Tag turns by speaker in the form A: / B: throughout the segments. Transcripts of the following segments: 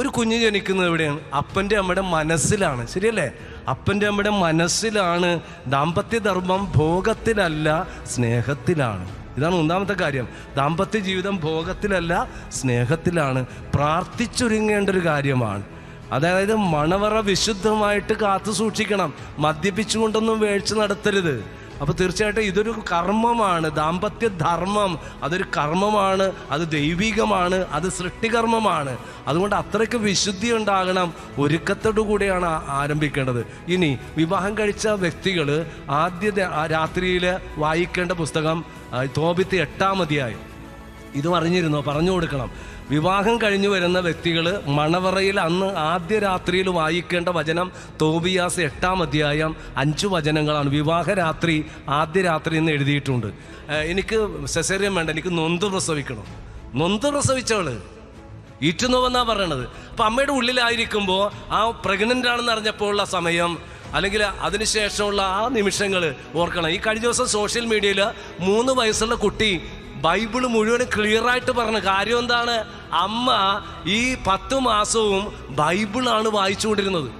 A: ഒരു കുഞ്ഞ് ജനിക്കുന്നത് എവിടെയാണ്? അപ്പന്റെ അമ്മയുടെ മനസ്സിലാണ്. ശരിയല്ലേ? അപ്പന്റെ അമ്മയുടെ മനസ്സിലാണ് ദാമ്പത്യ ധർമ്മം ഭോഗത്തിലല്ല സ്നേഹത്തിലാണ്. ഇതാണ് ഒന്നാമത്തെ കാര്യം. ദാമ്പത്യ ജീവിതം ഭോഗത്തിലല്ല സ്നേഹത്തിലാണ്. പ്രാർത്ഥിച്ചൊരുങ്ങേണ്ട ഒരു കാര്യമാണ്. അതായത് മണവറ വിശുദ്ധമായിട്ട് കാത്തു സൂക്ഷിക്കണം. മദ്യപിച്ചുകൊണ്ടൊന്നും വേഴ്ച നടത്തരുത്. അപ്പോൾ തീർച്ചയായിട്ടും ഇതൊരു കർമ്മമാണ് ദാമ്പത്യ ധർമ്മം അതൊരു കർമ്മമാണ് അത് ദൈവികമാണ് അത് സൃഷ്ടികർമ്മമാണ്. അതുകൊണ്ട് അത്രയ്ക്ക് വിശുദ്ധി ഉണ്ടാകണം ഒരുക്കത്തോടു കൂടിയാണ് ആരംഭിക്കേണ്ടത്. ഇനി വിവാഹം കഴിച്ച വ്യക്തികൾ ആദ്യ രാത്രിയിൽ വായിക്കേണ്ട പുസ്തകം തോപിത്ത് എട്ടാമതിയായി ഇതും അറിഞ്ഞിരുന്നോ പറഞ്ഞു കൊടുക്കണം. വിവാഹം കഴിഞ്ഞു വരുന്ന വ്യക്തികൾ മണവറയിൽ അന്ന് ആദ്യ രാത്രിയിൽ വായിക്കേണ്ട വചനം തോബിയാസ് എട്ടാം അധ്യായം അഞ്ച് വചനങ്ങളാണ്. വിവാഹ രാത്രി ആദ്യ രാത്രി എന്ന് എഴുതിയിട്ടുണ്ട്. എനിക്ക് സെസേറിയം വേണ്ട എനിക്ക് നൊന്ത് പ്രസവിക്കണം. നൊന്ത് പ്രസവിച്ചവൾ. ഈറ്റുന്നുവെന്നാണ് പറയണത്. അപ്പം അമ്മയുടെ ഉള്ളിലായിരിക്കുമ്പോൾ ആ പ്രഗ്നന്റ് ആണെന്ന് അറിഞ്ഞപ്പോൾ ഉള്ള സമയം അല്ലെങ്കിൽ അതിനുശേഷമുള്ള ആ നിമിഷങ്ങൾ ഓർക്കണം. ഈ കഴിഞ്ഞ ദിവസം സോഷ്യൽ മീഡിയയിൽ മൂന്ന് വയസ്സുള്ള കുട്ടി ബൈബിൾ മുഴുവൻ ക്ലിയറായിട്ട് പറഞ്ഞു കാര്യം എന്താണ്? അമ്മ ഈ പത്ത് മാസവും ബൈബിളാണ് വായിച്ചുകൊണ്ടിരുന്നത്.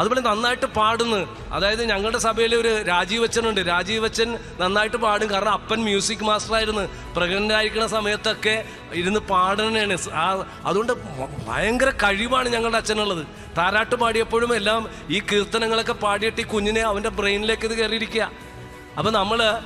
A: അതുപോലെ നന്നായിട്ട് പാടുന്നു. അതായത് ഞങ്ങളുടെ സഭയിൽ ഒരു രാജീവ് അച്ഛനുണ്ട്. രാജീവ് അച്ഛൻ നന്നായിട്ട് പാടും. കാരണം അപ്പൻ മ്യൂസിക് മാസ്റ്ററായിരുന്നു പ്രഗ്നന്റ് ആയിരിക്കുന്ന സമയത്തൊക്കെ ഇരുന്ന് പാടണേണ് ആ അതുകൊണ്ട് ഭയങ്കര കഴിവാണ് ഞങ്ങളുടെ അച്ഛനുള്ളത്. താരാട്ട് പാടിയപ്പോഴും എല്ലാം ഈ കീർത്തനങ്ങളൊക്കെ പാടിയിട്ട് ഈ കുഞ്ഞിനെ അവന്റെ ബ്രെയിനിലേക്ക് ഇത് കയറിയിരിക്കുക. അപ്പം നമ്മൾ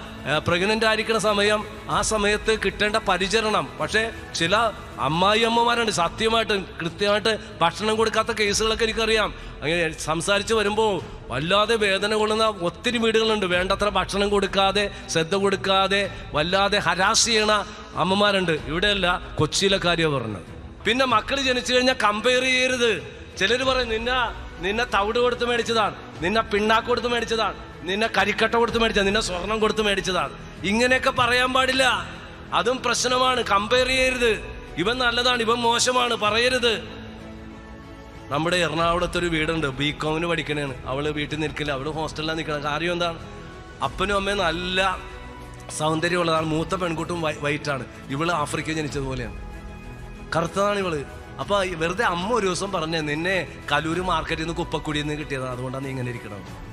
A: പ്രഗ്നന്റ് ആയിരിക്കുന്ന സമയം ആ സമയത്ത് കിട്ടേണ്ട പരിചരണം. പക്ഷേ ചില അമ്മായി അമ്മമാരുണ്ട്. സത്യമായിട്ട് കൃത്യമായിട്ട് ഭക്ഷണം കൊടുക്കാത്ത കേസുകളൊക്കെ എനിക്കറിയാം. അങ്ങനെ സംസാരിച്ച് വരുമ്പോൾ വല്ലാതെ വേദന കൊള്ളുന്ന ഒത്തിരി വീടുകളുണ്ട്. വേണ്ടത്ര ഭക്ഷണം കൊടുക്കാതെ ശ്രദ്ധ കൊടുക്കാതെ വല്ലാതെ ഹരാസ് ചെയ്യണ അമ്മമാരുണ്ട്. ഇവിടെയല്ല കൊച്ചിയിലെ കാര്യം പറഞ്ഞത്. പിന്നെ മക്കൾ ജനിച്ചു കഴിഞ്ഞാൽ കമ്പയർ ചെയ്യരുത്. ചിലർ പറയും നിന്നെ നിന്നെ തവിട് കൊടുത്ത് മേടിച്ചതാണ്. നിന്നെ പിണ്ണാക്ക് കൊടുത്ത് മേടിച്ചതാണ്. നിന്നെ കരിക്കട്ട കൊടുത്ത് മേടിച്ച നിന്നെ സ്വർണം കൊടുത്ത് മേടിച്ചതാണ് ഇങ്ങനെയൊക്കെ പറയാൻ പാടില്ല. അതും പ്രശ്നമാണ്. കമ്പയർ ചെയ്യരുത്. ഇവൻ നല്ലതാണ് ഇവൻ മോശമാണ്. പറയരുത്. നമ്മുടെ എറണാകുളത്ത് ഒരു വീടുണ്ട്. ബി കോമിന് പഠിക്കണേണ് അവൾ വീട്ടിൽ നിൽക്കില്ല. അവൾ ഹോസ്റ്റലിലാണ് നിൽക്കണം കാര്യം എന്താണ്? അപ്പനും അമ്മയും നല്ല സൗന്ദര്യമുള്ളതാണ്. മൂത്ത പെൺകുട്ടും വൈറ്റാണ്. ഇവൾ ആഫ്രിക്ക ജനിച്ചതുപോലെയാണ്. കറുത്തതാണ് ഇവൾ. അപ്പൊ വെറുതെ അമ്മ ഒരു ദിവസം പറഞ്ഞേ നിന്നെ കലൂര് മാർക്കറ്റിൽ നിന്ന് കുപ്പക്കുടിയിൽ നിന്ന് കിട്ടിയതാണ് അതുകൊണ്ടാണ് നീ ഇങ്ങനെ ഇരിക്കണം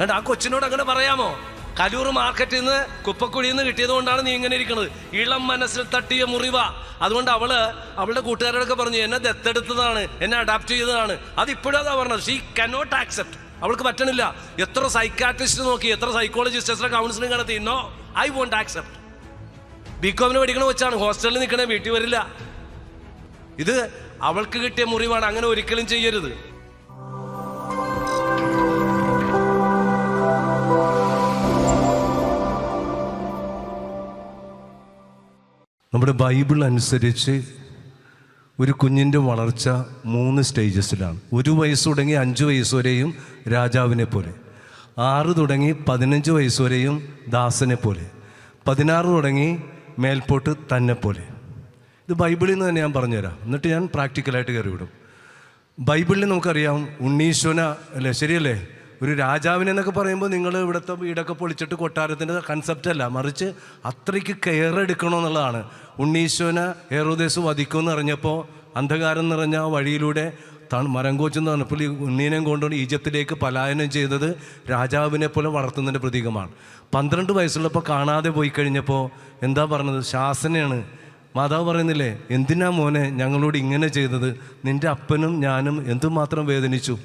A: കണ്ട ആ കൊച്ചിനോട് അങ്ങനെ പറയാമോ? കലൂർ മാർക്കറ്റിൽ നിന്ന് കുപ്പക്കുഴിയിൽ നിന്ന് കിട്ടിയത് കൊണ്ടാണ് നീ ഇങ്ങനെ ഇരിക്കുന്നത് ഇളം മനസ്സിൽ തട്ടിയ മുറിവ. അതുകൊണ്ട് അവൾ അവളുടെ കൂട്ടുകാരോടൊക്കെ പറഞ്ഞു എന്നെ ദത്തെടുത്തതാണ് എന്നെ അഡാപ്റ്റ് ചെയ്തതാണ്. അതിപ്പോഴും അതാ പറഞ്ഞത്. ഷീ കനോട്ട് ആക്സെപ്റ്റ് അവൾക്ക് പറ്റണില്ല. എത്ര സൈക്കാട്രിസ്റ്റ് നോക്കി എത്ര സൈക്കോളജിസ്റ്റ് എത്ര കൗൺസിലിംഗ് നടത്തി. നോ ഐ വോണ്ട് ആക്സെപ്റ്റ് ബികോമിന് പഠിക്കണ വെച്ചാണ് ഹോസ്റ്റലിൽ നിൽക്കണേ വീട്ടിൽ വരില്ല. ഇത് അവൾക്ക് കിട്ടിയ മുറിവാണ്. അങ്ങനെ ഒരിക്കലും ചെയ്യരുത്. നമ്മുടെ ബൈബിൾ അനുസരിച്ച് ഒരു കുഞ്ഞിന്റെ വളർച്ച മൂന്ന് സ്റ്റേജസിലാണ്. ഒരു വയസ്സ് തുടങ്ങി അഞ്ച് വയസ്സ് വരെയും രാജാവിനെ പോലെ. ആറ് തുടങ്ങി പതിനഞ്ച് വയസ്സ് വരെയും ദാസനെ പോലെ. പതിനാറ് തുടങ്ങി മേൽപോട്ട് തന്നെ പോലെ. ഇത് ബൈബിളിൽ നിന്ന് തന്നെ ഞാൻ പറഞ്ഞുതരാം. എന്നിട്ട് ഞാൻ പ്രാക്ടിക്കലായിട്ട് കയറി വിടും ബൈബിളിൽ നമുക്കറിയാം ഉണ്ണീശ്വന അല്ലേ? ശരിയല്ലേ? ഒരു രാജാവിനെന്നൊക്കെ പറയുമ്പോൾ നിങ്ങൾ ഇവിടുത്തെ വീടൊക്കെ പൊളിച്ചിട്ട് കൊട്ടാരത്തിന്റെ കൺസെപ്റ്റ് അല്ല. മറിച്ച് അത്രയ്ക്ക് കെയർ എടുക്കണമെന്നുള്ളതാണ്. ഉണ്ണീശ്വന ഹെറോദേസ് വധിക്കുമെന്ന് അറിഞ്ഞപ്പോൾ അന്ധകാരം നിറഞ്ഞ വഴിയിലൂടെ താൻ മരം കോച്ചെന്ന് പറഞ്ഞപ്പോൾ ഈ ഉണ്ണീനെയും കൊണ്ടുകൊണ്ട് ഈജിപ്തിലേക്ക് പലായനം ചെയ്തത് രാജാവിനെ പോലെ വളർത്തുന്നതിന്റെ പ്രതീകമാണ്. പന്ത്രണ്ട് വയസ്സുള്ളപ്പോൾ കാണാതെ പോയി കഴിഞ്ഞപ്പോൾ എന്താ പറഞ്ഞത്? ശാസനയാണ്. മാതാവ് പറയുന്നില്ലേ എന്തിനാ മോനെ ഞങ്ങളോട് ഇങ്ങനെ ചെയ്തത്? നിന്റെ അപ്പനും ഞാനും എന്തുമാത്രം വേദനിച്ചു?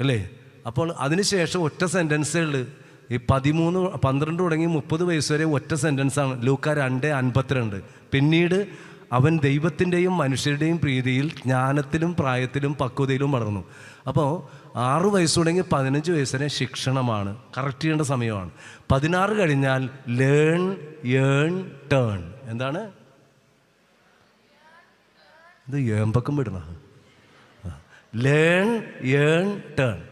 A: അല്ലേ? അപ്പോൾ അതിനുശേഷം ഒറ്റ സെന്റൻസേ ഉള്ളൂ. ഈ പതിമൂന്ന് പന്ത്രണ്ട് തുടങ്ങി മുപ്പത് വയസ്സ് വരെ ഒറ്റ സെന്റൻസാണ് ലൂക്ക രണ്ട് അൻപത്തിരണ്ട്. പിന്നീട് അവൻ ദൈവത്തിന്റെയും മനുഷ്യരുടെയും പ്രീതിയിൽ ജ്ഞാനത്തിലും പ്രായത്തിലും പക്വതയിലും വളർന്നു. അപ്പോൾ ആറു വയസ്സ് തുടങ്ങി പതിനഞ്ച് വയസ്സിനെ ശിക്ഷണമാണ്. കറക്റ്റ് ചെയ്യേണ്ട സമയമാണ്. പതിനാറ് കഴിഞ്ഞാൽ ലേൺ ഏൺ ടേൺ എന്താണ്? ഇത് ഏമ്പക്കം വിടണം ലേൺ ഏൺ ടേൺ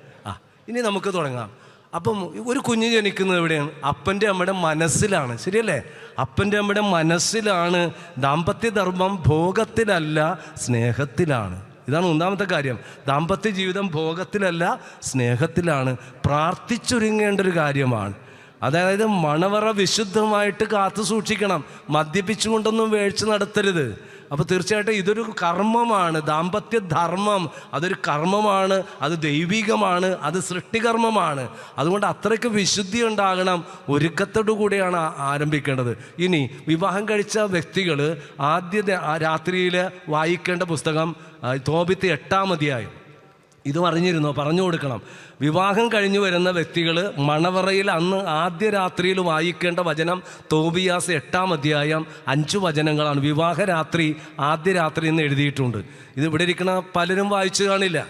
A: ഇനി നമുക്ക് തുടങ്ങാം. അപ്പം ഒരു കുഞ്ഞ് ജനിക്കുന്നത് എവിടെയാണ്? അപ്പന്റെ അമ്മയുടെ മനസ്സിലാണ്. ശരിയല്ലേ? അപ്പന്റെ അമ്മയുടെ മനസ്സിലാണ്. ദാമ്പത്യ ധർമ്മം ഭോഗത്തിലല്ല സ്നേഹത്തിലാണ്. ഇതാണ് ഒന്നാമത്തെ കാര്യം. ദാമ്പത്യ ജീവിതം ഭോഗത്തിലല്ല സ്നേഹത്തിലാണ്. പ്രാർത്ഥിച്ചൊരുങ്ങേണ്ട ഒരു കാര്യമാണ്. അതായത് മണവറ വിശുദ്ധമായിട്ട് കാത്തു സൂക്ഷിക്കണം. മദ്യപിച്ചുകൊണ്ടൊന്നും വേഴ്ച നടത്തരുത്. അപ്പോൾ തീർച്ചയായിട്ടും ഇതൊരു കർമ്മമാണ്. ദാമ്പത്യ ധർമ്മം അതൊരു കർമ്മമാണ്. അത് ദൈവികമാണ്. അത് സൃഷ്ടികർമ്മമാണ്. അതുകൊണ്ട് അത്രയ്ക്ക് വിശുദ്ധി ഉണ്ടാകണം ഒരുക്കത്തോടു കൂടിയാണ് ആരംഭിക്കേണ്ടത്. ഇനി വിവാഹം കഴിച്ച വ്യക്തികൾ ആദ്യ രാത്രിയിൽ വായിക്കേണ്ട പുസ്തകം തോപിത്ത് തോബിത്ത് എട്ടാം അധ്യായം. ഇതും അറിഞ്ഞിരുന്നോ? പറഞ്ഞു കൊടുക്കണം. വിവാഹം കഴിഞ്ഞു വരുന്ന വ്യക്തികൾ മണവറയിൽ അന്ന് ആദ്യ രാത്രിയിൽ വായിക്കേണ്ട വചനം തോബിയാസ് എട്ടാം അധ്യായം അഞ്ചു വചനങ്ങളാണ്. വിവാഹ രാത്രി ആദ്യ രാത്രി എന്ന് എഴുതിയിട്ടുണ്ട്. ഇത് ഇവിടെ ഇരിക്കുന്ന പലരും വായിച്ചു കാണില്ല.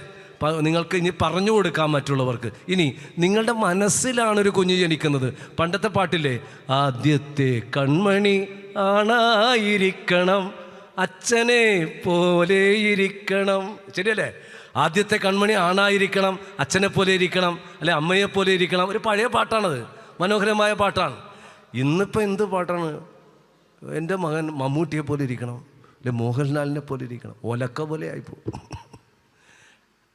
A: നിങ്ങൾക്ക് ഇനി പറഞ്ഞു കൊടുക്കാൻ മറ്റുള്ളവർക്ക്. ഇനി നിങ്ങളുടെ മനസ്സിലാണ് ഒരു കുഞ്ഞ് ജനിക്കുന്നത്. പണ്ടത്തെ പാട്ടില്ലേ? ആദ്യത്തെ കൺമണി ആണായിരിക്കണം അച്ഛനെ പോലെ ഇരിക്കണം. ശരിയല്ലേ? ആദ്യത്തെ കൺമണി ആണായിരിക്കണം അച്ഛനെ പോലെ ഇരിക്കണം അല്ലെ അമ്മയെ പോലെ ഇരിക്കണം. ഒരു പഴയ പാട്ടാണത് മനോഹരമായ പാട്ടാണ്. ഇന്നിപ്പോൾ എന്ത് പാട്ടാണ്? എന്റെ മകൻ മമ്മൂട്ടിയെ പോലെ ഇരിക്കണം അല്ലെ മോഹൻലാലിനെ പോലെ ഇരിക്കണം. ഒലക്ക പോലെ ആയിപ്പോ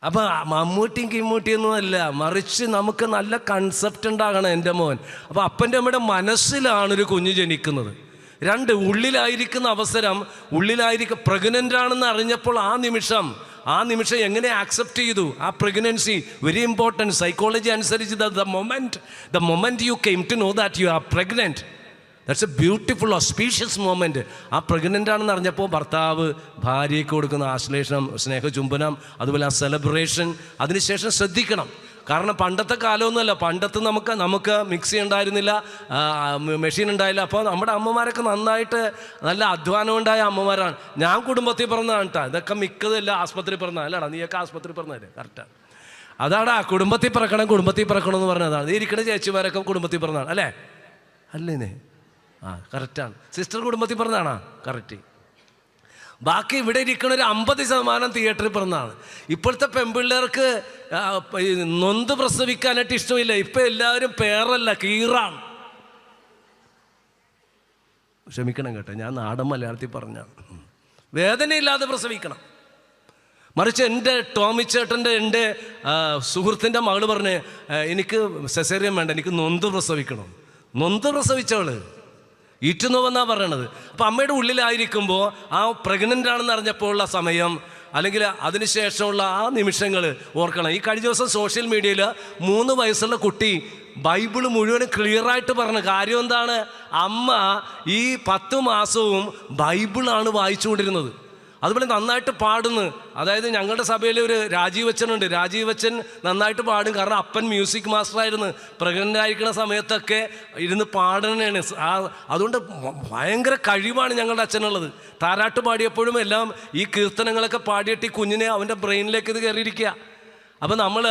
A: അപ്പൊ മമ്മൂട്ടിയും കിമ്മൂട്ടിയൊന്നും അല്ല മറിച്ച് നമുക്ക് നല്ല കൺസെപ്റ്റ് ഉണ്ടാകണം എന്റെ മോൻ. അപ്പൊ അപ്പന്റെ അമ്മയുടെ മനസ്സിലാണ് ഒരു കുഞ്ഞ് ജനിക്കുന്നത്. രണ്ട് ഉള്ളിലായിരിക്കുന്ന അവസരം ഉള്ളിലായിരിക്കും പ്രഗ്നന്റ് ആണെന്ന് അറിഞ്ഞപ്പോൾ ആ നിമിഷം ആ നിമിഷം എങ്ങനെ ആക്സെപ്റ്റ് ചെയ്തു? ആ പ്രഗ്നൻസി വെരി ഇമ്പോർട്ടന്റ് സൈക്കോളജി അനുസരിച്ച് the moment the moment you came to know that you are pregnant that's a beautiful auspicious moment ആ പ്രഗ്നന്റ് ആണെന്ന് അറിഞ്ഞപ്പോൾ ഭർത്താവ് ഭാര്യയ്ക്ക് കൊടുക്കുന്ന ആശ്ലേഷണം സ്നേഹചുംബനം അതുപോലെ ആ സെലിബ്രേഷൻ അതിനുശേഷം ശ്രദ്ധിക്കണം. കാരണം പണ്ടത്തെ കാലമൊന്നുമല്ല. പണ്ടത്ത് നമുക്ക് നമുക്ക് മിക്സി ഉണ്ടായിരുന്നില്ല. മെഷീൻ ഉണ്ടായില്ല. അപ്പോൾ നമ്മുടെ അമ്മമാരൊക്കെ നന്നായിട്ട് നല്ല അധ്വാനം ഉണ്ടായ അമ്മമാരാണ്. ഞാൻ കുടുംബത്തിൽ പിറന്നതാണ് കേട്ടോ ഇതൊക്കെ മിക്കതല്ല ആസ്പത്രി പിറന്ന. അല്ലടാ നീയൊക്കെ ആസ്പത്രി പിറന്നതല്ലേ കറക്റ്റാണ് അതാടാ കുടുംബത്തിൽ പിറക്കണം കുടുംബത്തിൽ പിറക്കണം എന്ന് പറഞ്ഞതാണ്. ഈ ഇരിക്കുന്ന ചേച്ചിമാരൊക്കെ കുടുംബത്തിൽ പിറന്നതാണ് അല്ലേ? അല്ലേ ആ കറക്റ്റാണ് സിസ്റ്റർ കുടുംബത്തിൽ പിറന്നാണോ? കറക്റ്റ് ബാക്കി ഇവിടെ ഇരിക്കുന്ന ഒരു അമ്പത് ശതമാനം തിയേറ്ററിൽ പിറന്നാണ് ഇപ്പോഴത്തെ പെൺപിള്ളേർക്ക് നൊന്ത് പ്രസവിക്കാനായിട്ട് ഇഷ്ടമില്ല. ഇപ്പം എല്ലാവരും പേറല്ല കീറാണ്. ക്ഷമിക്കണം കേട്ടോ ഞാൻ നാടൻ മലയാളത്തിൽ പറഞ്ഞ. വേദനയില്ലാതെ പ്രസവിക്കണം. മറിച്ച് എന്റെ ടോമി ചേട്ടന്റെ എന്റെ സുഹൃത്തിന്റെ മകൾ പറഞ്ഞ് എനിക്ക് സെസേറിയം വേണ്ട എനിക്ക് നൊന്ത് പ്രസവിക്കണം. നൊന്ത് പ്രസവിച്ചവൾ. ഈറ്റുന്നോവെന്നാ പറയണത്. അപ്പം അമ്മയുടെ ഉള്ളിലായിരിക്കുമ്പോൾ ആ പ്രഗ്നന്റ് ആണെന്ന് അറിഞ്ഞപ്പോഴുള്ള സമയം അല്ലെങ്കിൽ അതിനുശേഷമുള്ള ആ നിമിഷങ്ങൾ ഓർക്കണം. ഈ കഴിഞ്ഞ ദിവസം സോഷ്യൽ മീഡിയയിൽ മൂന്ന് വയസ്സുള്ള കുട്ടി ബൈബിൾ മുഴുവനും ക്ലിയറായിട്ട് പറഞ്ഞു കാര്യം എന്താണ്? അമ്മ ഈ പത്ത് മാസവും ബൈബിളാണ് വായിച്ചുകൊണ്ടിരുന്നത്. അതുപോലെ നന്നായിട്ട് പാടുന്നു. അതായത് ഞങ്ങളുടെ സഭയിൽ ഒരു രാജീവ് അച്ഛനുണ്ട് രാജീവ് അച്ഛൻ നന്നായിട്ട് പാടും. കാരണം അപ്പൻ മ്യൂസിക് മാസ്റ്ററായിരുന്നു. പ്രഗ്നന്റ് ആയിരിക്കുന്ന സമയത്തൊക്കെ ഇരുന്ന് പാടണേണ് ആ അതുകൊണ്ട് ഭയങ്കര കഴിവാണ് ഞങ്ങളുടെ അച്ഛനുള്ളത്. താരാട്ട് പാടിയപ്പോഴും എല്ലാം ഈ കീർത്തനങ്ങളൊക്കെ പാടിയിട്ട് ഈ കുഞ്ഞിനെ അവന്റെ ബ്രെയിനിലേക്ക് ഇത് കയറിയിരിക്കുക. അപ്പം നമ്മൾ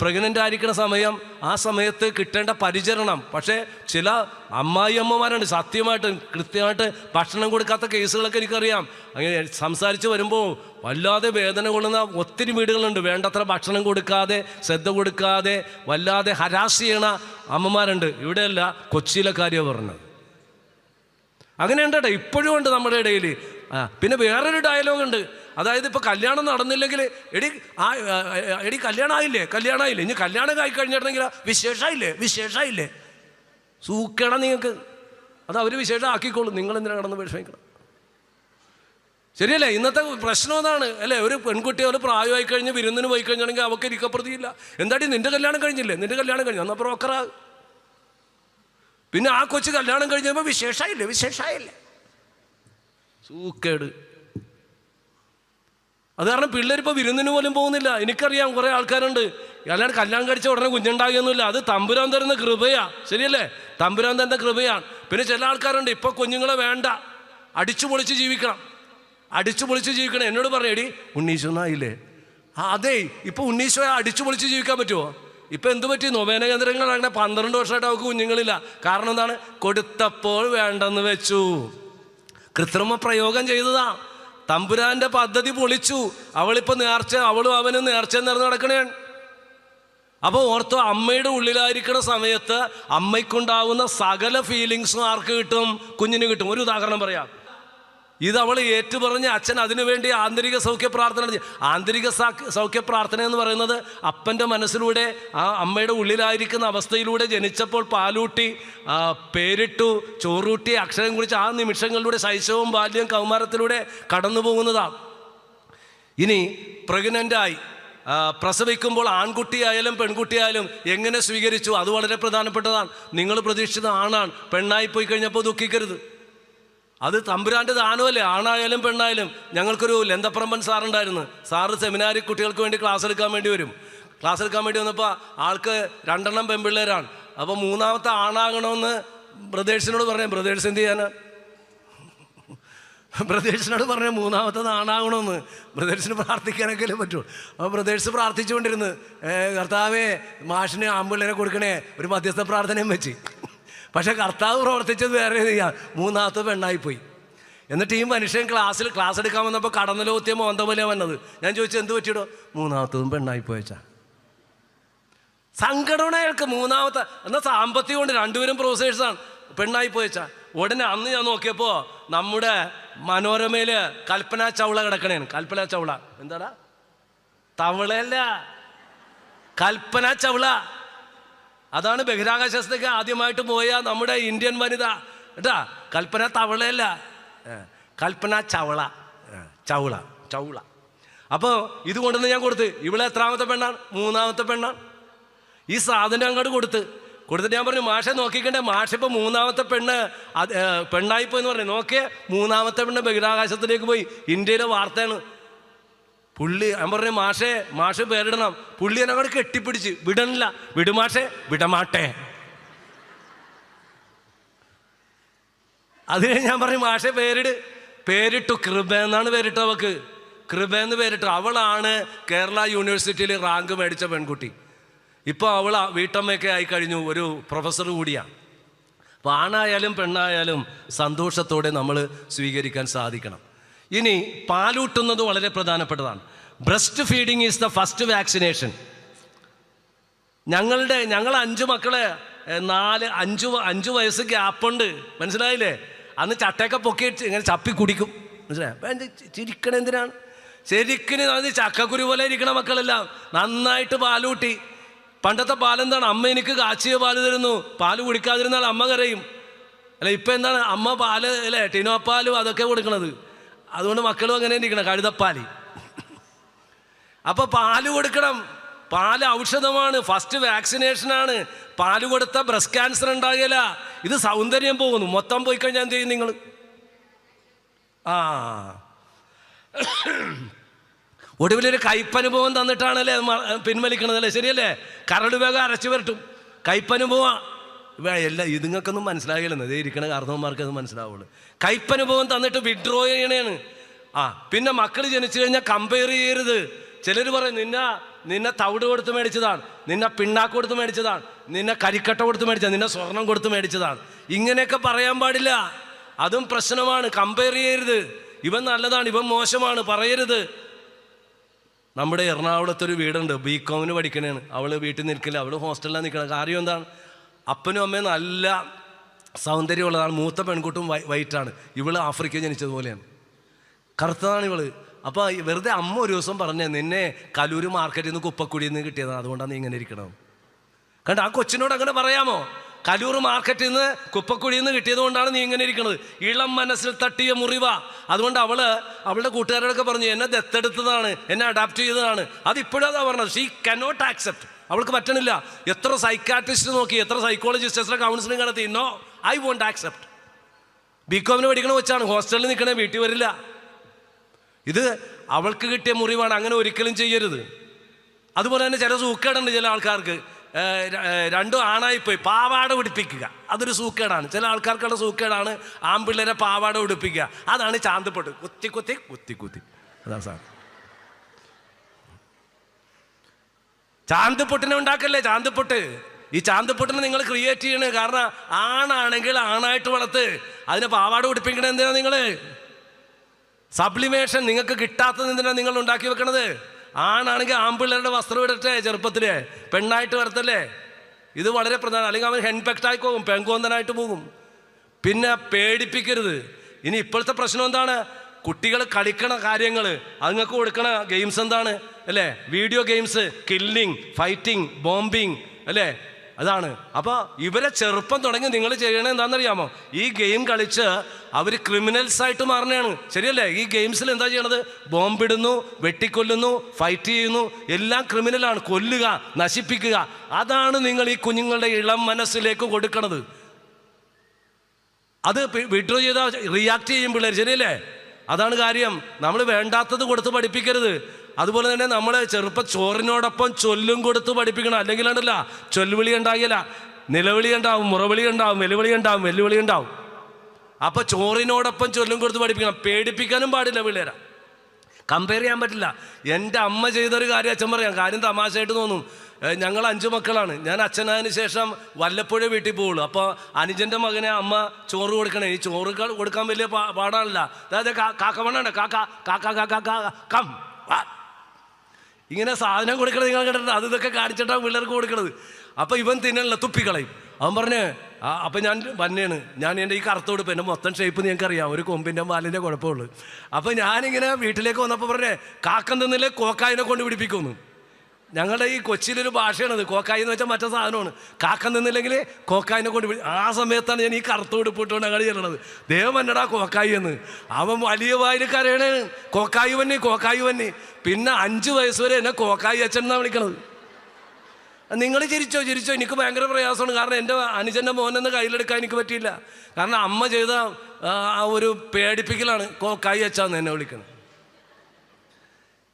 A: പ്രഗ്നന്റ് ആയിരിക്കുന്ന സമയം ആ സമയത്ത് കിട്ടേണ്ട പരിചരണം. പക്ഷേ ചില അമ്മായി അമ്മമാരാണ് സത്യമായിട്ട് കൃത്യമായിട്ട് ഭക്ഷണം കൊടുക്കാത്ത കേസുകളൊക്കെ എനിക്കറിയാം. അങ്ങനെ സംസാരിച്ച് വരുമ്പോൾ വല്ലാതെ വേദന കൊള്ളുന്ന ഒത്തിരി വീടുകളുണ്ട്. വേണ്ടത്ര ഭക്ഷണം കൊടുക്കാതെ ശ്രദ്ധ കൊടുക്കാതെ വല്ലാതെ ഹരാസ് ചെയ്യണ അമ്മമാരുണ്ട്. ഇവിടെയല്ല കൊച്ചിയിലെ കാര്യം പറഞ്ഞത് അങ്ങനെ ഇപ്പോഴും ഉണ്ട് നമ്മുടെ ഇടയിൽ ആ പിന്നെ വേറൊരു ഡയലോഗ് ഉണ്ട്. അതായത് ഇപ്പോൾ കല്യാണം നടന്നില്ലെങ്കിൽ എടി ആ എടി കല്യാണം ആയില്ലേ കല്യാണം ആയില്ലേ ഇനി കല്യാണം ആയി കഴിഞ്ഞിട്ടുണ്ടെങ്കിൽ വിശേഷമായില്ലേ വിശേഷമായില്ലേ സൂക്കണം നിങ്ങൾക്ക്. അത് അവർ വിശേഷം ആക്കിക്കോളും നിങ്ങൾ എന്തിനാ കടന്ന് വിഷമിക്കണം? ശരിയല്ലേ? ഇന്നത്തെ പ്രശ്നം അതാണ്. അല്ലേ? ഒരു പെൺകുട്ടി അവർ പ്രായമായി കഴിഞ്ഞ് വിരുന്നിന് പോയി കഴിഞ്ഞാണെങ്കിൽ അവൾക്ക് ഇരിക്കപ്പെടുത്തിയില്ല എന്താടി നിന്റെ കല്യാണം കഴിഞ്ഞില്ലേ? നിന്റെ കല്യാണം കഴിഞ്ഞു. എന്നാൽ ബ്രോക്കറാ പിന്നെ ആ കൊച്ചു കല്യാണം കഴിഞ്ഞപ്പോൾ വിശേഷമായില്ലേ വിശേഷമായില്ലേ സൂക്കേട്. അത് കാരണം പിള്ളേർ ഇപ്പോൾ വിരുന്നിന് പോലും പോകുന്നില്ല. എനിക്കറിയാം കുറേ ആൾക്കാരുണ്ട്. അല്ലാണ്ട് കല്യാണം കഴിച്ച ഉടനെ കുഞ്ഞുണ്ടാകുന്നില്ല അത് തമ്പുരാൻ തരുന്ന കൃപയാണ് ശരിയല്ലേ? തമ്പുരാൻ തരുന്ന കൃപയാണ്. പിന്നെ ചില ആൾക്കാരുണ്ട് ഇപ്പോൾ കുഞ്ഞുങ്ങളെ വേണ്ട. അടിച്ചു പൊളിച്ച് ജീവിക്കണം. അടിച്ചു പൊളിച്ച് ജീവിക്കണം. എന്നോട് പറയടി ഉണ്ണീശോന്നായില്ലേ അതെ ഇപ്പോൾ ഉണ്ണീശോയെ അടിച്ചു പൊളിച്ച് ജീവിക്കാൻ പറ്റുമോ ഇപ്പം എന്ത് പറ്റി? നൊവേന കേന്ദ്രങ്ങൾ അങ്ങനെ പന്ത്രണ്ട് വർഷമായിട്ട് അവർക്ക് കുഞ്ഞുങ്ങളില്ല. കാരണം എന്താണ്? കൊടുത്തപ്പോൾ വേണ്ടെന്ന് വെച്ചു. കൃത്രിമ പ്രയോഗം ചെയ്തതാ. തമ്പുരാന്റെ പദ്ധതി പൊളിച്ചു. അവളിപ്പോ നേർച്ച അവളും അവനും നേർച്ച നിറഞ്ഞു നടക്കണേ അപ്പോൾ ഓർത്തോ അമ്മയുടെ ഉള്ളിലായിരിക്കുന്ന സമയത്ത് അമ്മയ്ക്കുണ്ടാവുന്ന സകല ഫീലിങ്സും ആർക്ക് കിട്ടും? കുഞ്ഞിന് കിട്ടും. ഒരു ഉദാഹരണം പറയാം. ഇത് അവൾ ഏറ്റുപറഞ്ഞ് അച്ഛൻ അതിനുവേണ്ടി ആന്തരിക സൗഖ്യ പ്രാർത്ഥന. ആന്തരിക സൗഖ്യ പ്രാർത്ഥന എന്ന് പറയുന്നത് അപ്പന്റെ മനസ്സിലൂടെ ആ അമ്മയുടെ ഉള്ളിലായിരിക്കുന്ന അവസ്ഥയിലൂടെ ജനിച്ചപ്പോൾ പാലൂട്ടി പേരിട്ടു ചോറൂട്ടി അക്ഷരം കുറിച്ച് ആ നിമിഷങ്ങളിലൂടെ ശൈശവവും ബാല്യവും കൗമാരത്തിലൂടെ കടന്നു പോകുന്നതാണ് ഇനി പ്രഗ്നന്റായി പ്രസവിക്കുമ്പോൾ ആൺകുട്ടിയായാലും പെൺകുട്ടിയായാലും എങ്ങനെ സ്വീകരിച്ചു? അത് വളരെ പ്രധാനപ്പെട്ടതാണ്. നിങ്ങൾ പ്രതീക്ഷിച്ചത് ആണാണ്. പെണ്ണായി പോയി കഴിഞ്ഞപ്പോൾ ദുഃഖിക്കരുത്. അത് തമ്പുരാന്റെ ദാനമല്ലേ? ആണായാലും പെണ്ണായാലും ഞങ്ങൾക്കൊരു ലന്തപ്പറമ്പൻ സാറുണ്ടായിരുന്നു. സാറ് സെമിനാരി കുട്ടികൾക്ക് വേണ്ടി ക്ലാസ് എടുക്കാൻ വേണ്ടി വരും. ക്ലാസ് എടുക്കാൻ വേണ്ടി വന്നപ്പോൾ ആൾക്ക് രണ്ടെണ്ണം പെൺപിള്ളേരാണ്. അപ്പോൾ മൂന്നാമത്തെ ആണാകണമെന്ന് ബ്രദേഴ്സിനോട് പറഞ്ഞു ബ്രദേഴ്സ് എന്ത് ചെയ്യാനാ? ബ്രദേഴ്സിനോട് പറഞ്ഞു മൂന്നാമത്തത് ആണാകണമെന്ന്. ബ്രദേഴ്സിന് പ്രാർത്ഥിക്കാനൊക്കെ പറ്റൂ. അപ്പോൾ ബ്രദേഴ്സ് പ്രാർത്ഥിച്ചുകൊണ്ടിരുന്നു "ഏ, കർത്താവേ മാഷിന് ആമ്പിള്ളേരെ കൊടുക്കണേ. ഒരു മധ്യസ്ഥ പ്രാർത്ഥനയും വെച്ച്. പക്ഷേ കർത്താവ് പ്രവർത്തിച്ചത് വേറെ ചെയ്യാം മൂന്നാമത്തെ പെണ്ണായിപ്പോയി. എന്നിട്ട് ഈ മനുഷ്യൻ ക്ലാസ്സിൽ ക്ലാസ് എടുക്കാൻ വന്നപ്പോൾ കടന്നലോത്തിയ മോന്ത പോലെ വന്നത്. ഞാൻ ചോദിച്ചു എന്ത് പറ്റിയിടോ? മൂന്നാമത്തതും പെണ്ണായി പോയച്ചാ സങ്കടമാണ് അയാൾക്ക്. മൂന്നാമത്തെ എന്നാൽ സാമ്പത്തികം കൊണ്ട് രണ്ടുപേരും പ്രൊഫസേഴ്സാണ് പെണ്ണായി പോയച്ചാ ഉടനെ അന്ന് ഞാൻ നോക്കിയപ്പോൾ നമ്മുടെ മനോരമയിൽ കൽപ്പന ചവള കിടക്കണേന് കൽപ്പന ചവള എന്താടാ? തവളയല്ല. കൽപ്പന ചൗള. അതാണ് ബഹിരാകാശത്തേക്ക് ആദ്യമായിട്ട് പോയ നമ്മുടെ ഇന്ത്യൻ വനിത. കേട്ടാ? കൽപ്പന തവളയല്ല. കൽപ്പന ചവള. ചവള. ചവള. അപ്പോൾ ഇത് കൊണ്ടുവന്ന് ഞാൻ കൊടുത്ത്. ഇവിടെ എത്രാമത്തെ പെണ്ണാണ്? മൂന്നാമത്തെ പെണ്ണാണ്. ഈ സാധനം അങ്ങോട്ട് കൊടുത്ത്. കൊടുത്തിട്ട് ഞാൻ പറഞ്ഞു മാഷെ നോക്കിക്കണ്ടേ. മാഷ ഇപ്പോൾ മൂന്നാമത്തെ പെണ്ണ് പെണ്ണായിപ്പോയെന്ന് പറഞ്ഞു. നോക്കിയേ മൂന്നാമത്തെ പെണ്ണ് ബഹിരാകാശത്തിലേക്ക് പോയി. ഇന്ത്യയിലെ വാർത്തയാണ്. പുള്ളി ഞാൻ പറഞ്ഞു മാഷേ മാഷ് പേരിടണം. പുള്ളി എന്നെ അങ്ങോട്ട് കെട്ടിപ്പിടിച്ച്. വിടണില്ല. വിടുമാഷേ വിടമാട്ടെ. അത് കഴിഞ്ഞ് ഞാൻ പറഞ്ഞു മാഷെ പേരിട്. പേരിട്ടു. കൃപ എന്നാണ് പേരിട്ടു അവക്ക്. കൃപ എന്ന് പേരിട്ടു. അവളാണ് കേരള യൂണിവേഴ്സിറ്റിയിൽ റാങ്ക് മേടിച്ച പെൺകുട്ടി. ഇപ്പോൾ അവൾ വീട്ടമ്മയൊക്കെ ആയി കഴിഞ്ഞു. ഒരു പ്രൊഫസർ കൂടിയാണ് അപ്പോൾ ആണായാലും പെണ്ണായാലും സന്തോഷത്തോടെ നമ്മൾ സ്വീകരിക്കാൻ സാധിക്കണം. ഇനി പാലൂട്ടുന്നത് വളരെ പ്രധാനപ്പെട്ടതാണ്. Breast feeding is the first vaccination ഞങ്ങളുടെ ഞങ്ങൾ അഞ്ച് മക്കളെ നാല് അഞ്ച് അഞ്ച് വയസ്സ് ഗ്യാപ്പുണ്ട് മനസ്സിലായില്ലേ? അന്ന് ചട്ടയൊക്കെ പൊക്കിയിട്ട് ഇങ്ങനെ ചപ്പി കുടിക്കും. മനസ്സിലായി? ചിരിക്കണ എന്തിനാണ്? ശരിക്കും അത് ചക്കക്കുരു പോലെ ഇരിക്കണ മക്കളെല്ലാം നന്നായിട്ട് പാലൂട്ടി. പണ്ടത്തെ പാലെന്താണ് അമ്മ എനിക്ക് കാച്ചിയ പാൽ തരുന്നു. പാൽ കുടിക്കാതിരുന്നാൽ അമ്മ കരയും. അല്ല ഇപ്പം എന്താണ്? അമ്മ പാൽ അല്ലേ ടിനോപ്പാലും അതൊക്കെ കൊടുക്കണത്. അതുകൊണ്ട് മക്കളും അങ്ങനെ ഇരിക്കണം കഴുതപ്പാൽ. അപ്പൊ പാൽ കൊടുക്കണം. പാൽ ഔഷധമാണ്. ഫസ്റ്റ് വാക്സിനേഷനാണ് പാൽ കൊടുത്ത ബ്രസ്റ്റ് ക്യാൻസർ ഉണ്ടാകില്ല ഇത് സൗന്ദര്യം പോകുന്നു. മൊത്തം പോയി കഴിഞ്ഞാൽ എന്ത് ചെയ്യും നിങ്ങൾ ആ. ഒടുവിലൊരു കയ്പനുഭവം തന്നിട്ടാണല്ലേ പിൻവലിക്കണതല്ലേ? ശരിയല്ലേ? കരട് വേഗം അരച്ചു വരട്ടും കയ്പനുഭവം വേ- എല്ലാ ഇതുങ്ങൾക്കൊന്നും മനസ്സിലാകില്ലെന്ന്. ഇതേ ഇരിക്കണ കാർന്നവന്മാർക്ക് അത് മനസ്സിലാവുള്ളൂ. കയ്പനുഭവം തന്നിട്ട് വിഡ്രോ ചെയ്യണേണ്. ആ പിന്നെ മക്കൾ ജനിച്ചു കഴിഞ്ഞാൽ കമ്പയർ ചെയ്യരുത്. ചിലർ പറയും നിന്നെ നിന്നെ തവിട് കൊടുത്ത് മേടിച്ചതാണ്. നിന്നെ പിണ്ണാക്ക് കൊടുത്ത് മേടിച്ചതാണ്. നിന്നെ കരിക്കട്ട കൊടുത്ത് മേടിച്ചതാണ്. നിന്നെ സ്വർണം കൊടുത്ത് മേടിച്ചതാണ്. ഇങ്ങനെയൊക്കെ പറയാൻ പാടില്ല. അതും പ്രശ്നമാണ്. കമ്പയർ ചെയ്യരുത്. ഇവൻ നല്ലതാണ് ഇവൻ മോശമാണ്. പറയരുത്. നമ്മുടെ എറണാകുളത്ത് ഒരു വീടുണ്ട് ബി കോമിന് പഠിക്കണേണ്. അവൾ വീട്ടിൽ നിൽക്കില്ല. അവൾ ഹോസ്റ്റലിലാണ് നിൽക്കണം കാര്യം എന്താണ്? അപ്പനും അമ്മയും നല്ല സൗന്ദര്യമുള്ളതാണ്. മൂത്ത പെൺകുട്ടും വൈറ്റാണ്. ഇവൾ ആഫ്രിക്ക ജനിച്ചതുപോലെയാണ് കറുത്തതാണ് ഇവൾ. അപ്പോൾ വെറുതെ അമ്മ ഒരു ദിവസം പറഞ്ഞേ നിന്നെ കലൂർ മാർക്കറ്റിൽ നിന്ന് കുപ്പക്കുടിയിൽ നിന്ന് കിട്ടിയതാണ് അതുകൊണ്ടാണ് നീ ഇങ്ങനെ ഇരിക്കണം കണ്ട? ആ കൊച്ചിനോട് അങ്ങനെ പറയാമോ? കലൂർ മാർക്കറ്റിൽ നിന്ന് കുപ്പക്കുഴിയിൽ നിന്ന് കിട്ടിയത് കൊണ്ടാണ് നീ ഇങ്ങനെ ഇരിക്കുന്നത് ഇളം മനസ്സിൽ തട്ടിയ മുറിവ. അതുകൊണ്ട് അവൾ അവളുടെ കൂട്ടുകാരോടൊക്കെ പറഞ്ഞു എന്നെ ദത്തെടുത്തതാണ്. എന്നെ അഡാപ്റ്റ് ചെയ്തതാണ്. അതിപ്പോഴും അതാ പറഞ്ഞത്. ഷീ കനോട്ട് ആക്സെപ്റ്റ് അവൾക്ക് പറ്റണില്ല. എത്ര സൈക്കാട്രിസ്റ്റ് നോക്കി എത്ര സൈക്കോളജിസ്റ്റ് എത്ര കൗൺസിലിംഗ് നടത്തി. No I won't accept B കോമിന് പഠിക്കണ വെച്ചാണ് ഹോസ്റ്റലിൽ നിൽക്കണേ വീട്ടിൽ വരില്ല. ഇത് അവൾക്ക് കിട്ടിയ മുറിവാണ്. അങ്ങനെ ഒരിക്കലും ചെയ്യരുത്. അതുപോലെ തന്നെ ചില സൂക്കേടുണ്ട് ചില ആൾക്കാർക്ക്. രണ്ടും ആണായി പോയി രണ്ടും ആണായിപ്പോയി. പാവാട ഉടുപ്പിക്കുക അതൊരു സൂക്കേടാണ്. ചില ആൾക്കാർക്കുള്ള സൂക്കേടാണ് ആൺപിള്ളേരെ പാവാട ഉടുപ്പിക്കുക അതാണ് ചാന്തപ്പെട്ട്. കുത്തി കുത്തി കുത്തി കുത്തി. അതാണ് സാർ ചാന്തപ്പൊട്ടിനെ ഉണ്ടാക്കല്ലേ ചാന്തുപൊട്ട്? ഈ ചാന്തുപൊട്ടിനെ നിങ്ങൾ ക്രിയേറ്റ് ചെയ്യണേ. കാരണം ആണാണെങ്കിൽ ആണായിട്ട് വളർത്ത് അതിനെ പാവാട ഉടിപ്പിക്കണേ എന്തിനാ നിങ്ങൾ സബ്ലിമേഷൻ നിങ്ങൾക്ക് കിട്ടാത്തത് എന്തിനാ നിങ്ങൾ ഉണ്ടാക്കി വെക്കണത്? ആണാണെങ്കിൽ ആമ്പിള്ളേരുടെ വസ്ത്രം ഇടട്ടെ ചെറുപ്പത്തിൽ പെണ്ണായിട്ട് വരത്തല്ലേ ഇത് വളരെ പ്രധാനം. അല്ലെങ്കിൽ അവൻ ഹെൻപെക്റ്റായി പോകും പെൺകോന്തനായിട്ട് പോകും. പിന്നെ പേടിപ്പിക്കരുത്. ഇനി ഇപ്പോഴത്തെ പ്രശ്നം എന്താണ്? കുട്ടികൾ കളിക്കണ കാര്യങ്ങൾ അതുങ്ങൾക്ക് കൊടുക്കണ ഗെയിംസ് എന്താണ്? അല്ലേ? Video games killing fighting bombing അല്ലേ? അതാണ്. അപ്പോൾ ഇവരെ ചെറുപ്പം തുടങ്ങി നിങ്ങൾ ചെയ്യണേ എന്താണെന്നറിയാമോ? ഈ ഗെയിം കളിച്ച് അവർ ക്രിമിനൽസ് ആയിട്ട് മാറണയാണ് ശരിയല്ലേ? ഈ ഗെയിംസിൽ എന്താ ചെയ്യണത്? ബോംബിടുന്നു വെട്ടിക്കൊല്ലുന്നു ഫൈറ്റ് ചെയ്യുന്നു എല്ലാം ക്രിമിനലാണ് കൊല്ലുക നശിപ്പിക്കുക. അതാണ് നിങ്ങൾ ഈ കുഞ്ഞുങ്ങളുടെ ഇളം മനസ്സിലേക്ക് കൊടുക്കണത്. അത് വിഡ്രോ ചെയ്താൽ റിയാക്ട് ചെയ്യും പിള്ളേർ ശരിയല്ലേ? അതാണ് കാര്യം. നമ്മൾ വേണ്ടാത്തത് കൊടുത്ത് പഠിപ്പിക്കരുത്. അതുപോലെ തന്നെ നമ്മൾ ചെറുപ്പ ചോറിനോടൊപ്പം ചൊല്ലും കൊടുത്ത് പഠിപ്പിക്കണം. അല്ലെങ്കിൽ ഉണ്ടല്ല ചൊല്ലുവിളി ഉണ്ടാകില്ല. നിലവിളി ഉണ്ടാവും മുറവിളി ഉണ്ടാവും വെല്ലുവിളി ഉണ്ടാവും വെല്ലുവിളി ഉണ്ടാവും. അപ്പോൾ ചോറിനോടൊപ്പം ചൊല്ലും കൊടുത്ത് പഠിപ്പിക്കണം. പേടിപ്പിക്കാനും പാടില്ല പിള്ളേരെ. കമ്പയർ ചെയ്യാൻ പറ്റില്ല. എന്റെ അമ്മ ചെയ്തൊരു കാര്യം അച്ഛൻ പറയാം. കാര്യം തമാശയായിട്ട് തോന്നും. ഞങ്ങൾ അഞ്ച് മക്കളാണ്. ഞാൻ അച്ഛനായതിന് ശേഷം വല്ലപ്പോഴേ വീട്ടിൽ പോവുള്ളൂ. അപ്പോൾ അനുജന്റെ മകനെ അമ്മ ചോറ് കൊടുക്കണേ. ഈ ചോറ് കൊടുക്കാൻ വലിയ പാടാണല്ല. അതായത് കാക്ക വേണ്ട കാക്ക കാക്ക കാക്ക കാക്ക കം. ഇങ്ങനെ സാധനം കൊടുക്കണത് നിങ്ങൾ കേട്ടിട്ട് അത് ഇതൊക്കെ കാണിച്ചിട്ടാണ് പിള്ളേർക്ക് കൊടുക്കണത്. അപ്പോൾ ഇവൻ തിന്നണില്ല തുപ്പിക്കളയും. അവൻ പറഞ്ഞ് അപ്പം ഞാൻ വന്നെയാണ് ഞാൻ എന്റെ ഈ കറുത്ത ഉടുപ്പ് എന്റെ മൊത്തം ഷേപ്പ് നിങ്ങൾക്ക് അറിയാം. ഒരു കൊമ്പിന്റെ മാലിന്റെ കുഴപ്പമുള്ളൂ. അപ്പോൾ ഞാനിങ്ങനെ വീട്ടിലേക്ക് വന്നപ്പോൾ പറഞ്ഞേ കാക്കം തിന്നില്ലേ കോക്കായിനെ കൊണ്ട് പിടിപ്പിക്കുന്നു. ഞങ്ങളുടെ ഈ കൊച്ചിയിലൊരു ഭാഷയാണത്. കോക്കായി എന്ന് വെച്ചാൽ മറ്റേ സാധനമാണ്. കാക്ക നിന്നില്ലെങ്കിൽ കോക്കായിനെ കൊണ്ട് ആ സമയത്താണ് ഞാൻ ഈ കറുത്ത ഉടുപ്പിട്ടുകൊണ്ട് അങ്ങനെ ചെല്ലണത്. ദേവം എന്നടാ കോക്കായി എന്ന്. അവൻ വലിയ വായിൽ കരയണേ കോക്കായി വന്നി കോക്കായി വന്നി. പിന്നെ അഞ്ച് വയസ്സ് വരെ എന്നെ കോക്കായി അച്ഛൻ എന്നാണ് വിളിക്കണത്. നിങ്ങൾ ചിരിച്ചോ ചിരിച്ചോ. എനിക്ക് ഭയങ്കര പ്രയാസമാണ്. കാരണം എന്റെ അനുജന്റെ മോനെന്ന് കയ്യിലെടുക്കാൻ എനിക്ക് പറ്റിയില്ല. കാരണം അമ്മ ചെയ്ത ആ, ഒരു പേടിപ്പിക്കലാണ് കോക്കായി അച്ഛാന്ന് എന്നെ വിളിക്കുന്നത്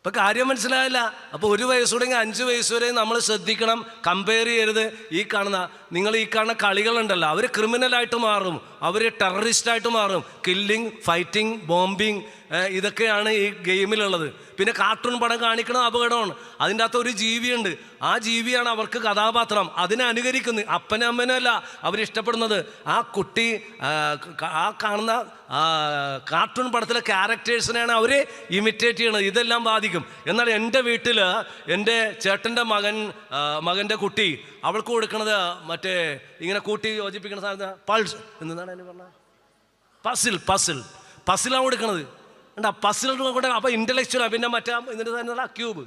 A: ഇപ്പൊ കാര്യം മനസ്സിലായില്ല. അപ്പോൾ ഒരു വയസ്സ് അഞ്ച് വയസ്സ് വരെ നമ്മൾ ശ്രദ്ധിക്കണം. കമ്പയർ ചെയ്യരുത്. ഈ കാണുന്ന നിങ്ങൾ ഈ കാണുന്ന കളികളുണ്ടല്ലോ അവർ ക്രിമിനലായിട്ട് മാറും അവർ ടെററിസ്റ്റായിട്ട് മാറും. കില്ലിങ് ഫൈറ്റിംഗ് ബോംബിങ് ഇതൊക്കെയാണ് ഈ ഗെയിമിലുള്ളത്. പിന്നെ കാർട്ടൂൺ പടം കാണിക്കണം അപകടമാണ്. അതിന്റെ അകത്ത് ഒരു ജീവിയുണ്ട്. ആ ജീവിയാണ് അവർക്ക് കഥാപാത്രം. അതിനെ അനുകരിക്കുന്നത് അപ്പനും അമ്മനും അല്ല അവരിഷ്ടപ്പെടുന്നത് ആ കുട്ടി ആ, കാണുന്ന കാർട്ടൂൺ പടത്തിലെ ക്യാരക്ടേഴ്സിനെയാണ് അവർ ഇമിറ്റേറ്റ് ചെയ്യുന്നത് ഇതെല്ലാം ബാധിക്കും. എന്നാൽ എന്റെ വീട്ടിൽ എന്റെ ചേട്ടന്റെ മകൻ മകന്റെ കുട്ടി അവൾക്ക് കൊടുക്കണത് മറ്റേ ഇങ്ങനെ കൂട്ടി യോജിപ്പിക്കുന്ന സാധനം പൾസ് എന്താണ് അതിന് പറഞ്ഞത്? പസിൽ പസിൽ പസിലാണ് കൊടുക്കണത്. എന്താ പസിൽ കൊണ്ട് അപ്പോൾ ഇന്റലക്ച്വലാണ് പിന്നെ മറ്റേ ഇതിന്റെ തന്നെ ക്യൂബ്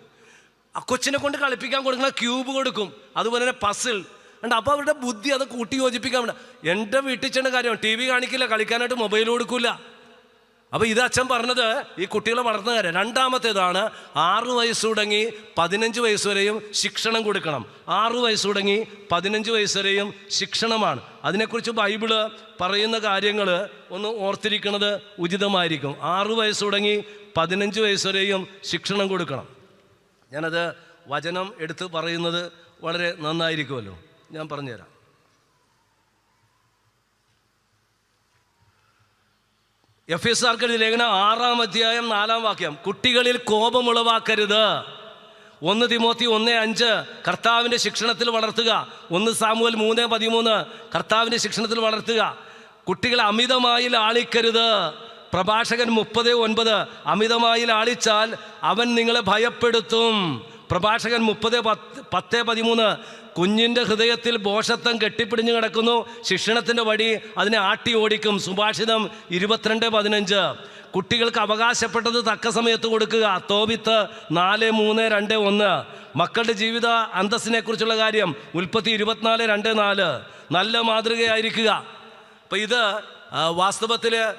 A: ആ കൊച്ചിനെ കൊണ്ട് കളിപ്പിക്കാൻ കൊടുക്കുന്ന ക്യൂബ് കൊടുക്കും. അതുപോലെ തന്നെ പസിൽ ഉണ്ട് അപ്പോൾ അവരുടെ ബുദ്ധി അത് കൂട്ടി യോജിപ്പിക്കാൻ എന്റെ വീട്ടിൽ ചെന്ന കാര്യം ടി വി കാണിക്കില്ല കളിക്കാനായിട്ട് മൊബൈൽ കൊടുക്കില്ല അപ്പോൾ ഇത് അച്ഛൻ പറഞ്ഞത് ഈ കുട്ടികളെ വളർത്തുന്ന കാര്യം. രണ്ടാമത്തേതാണ് ആറു വയസ്സ് തുടങ്ങി പതിനഞ്ച് വയസ്സ് വരെയും ശിക്ഷണം കൊടുക്കണം. ആറു വയസ്സ് തുടങ്ങി പതിനഞ്ച് വയസ്സ് വരെയും ശിക്ഷണമാണ്. അതിനെക്കുറിച്ച് ബൈബിൾ പറയുന്ന കാര്യങ്ങൾ ഒന്ന് ഓർത്തിരിക്കുന്നത് ഉചിതമായിരിക്കും. ആറു വയസ്സ് തുടങ്ങി പതിനഞ്ച് വയസ്സ് വരെയും ശിക്ഷണം കൊടുക്കണം. ഞാനത് വചനം എടുത്ത് പറയുന്നത് വളരെ നന്നായിരിക്കുമല്ലോ. ഞാൻ പറഞ്ഞുതരാം. എഫ് എസ് ആർക്കെഴുതി ലേഖനം ആറാം അധ്യായം നാലാം വാക്യം. കുട്ടികളിൽ കോപമുളവാക്കരുത് ഒന്ന് തിമോത്തി ഒന്ന് അഞ്ച്. കർത്താവിന്റെ ശിക്ഷണത്തിൽ വളർത്തുക. ഒന്ന് സാമുവൽ മൂന്ന് പതിമൂന്ന്. കർത്താവിന്റെ ശിക്ഷണത്തിൽ വളർത്തുക. കുട്ടികളെ അമിതമായി ലാളിക്കരുത് പ്രഭാഷകൻ മുപ്പത് ഒൻപത്. അമിതമായി ലാളിച്ചാൽ അവൻ നിങ്ങളെ ഭയപ്പെടുത്തും. പ്രഭാഷകൻ മുപ്പത് പത്ത് പത്ത് പതിമൂന്ന്. കുഞ്ഞിന്റെ ഹൃദയത്തിൽ ബോഷത്വം കെട്ടിപ്പിടിഞ്ഞു കിടക്കുന്നു. ശിക്ഷണത്തിന്റെ വഴി അതിനെ ആട്ടി ഓടിക്കും. സുഭാഷിതം ഇരുപത്തിരണ്ട് പതിനഞ്ച്. കുട്ടികൾക്ക് അവകാശപ്പെട്ടത് തക്ക സമയത്ത് കൊടുക്കുക. തോപിത്ത് നാല് മൂന്ന് രണ്ട് ഒന്ന്. മക്കളുടെ ജീവിത അന്തസ്സിനെ കുറിച്ചുള്ള കാര്യം ഉൽപ്പത്തി ഇരുപത്തിനാല് രണ്ട് നാല്. നല്ല മാതൃകയായിരിക്കുക. അപ്പം ഇത് വാസ്തവത്തിൽ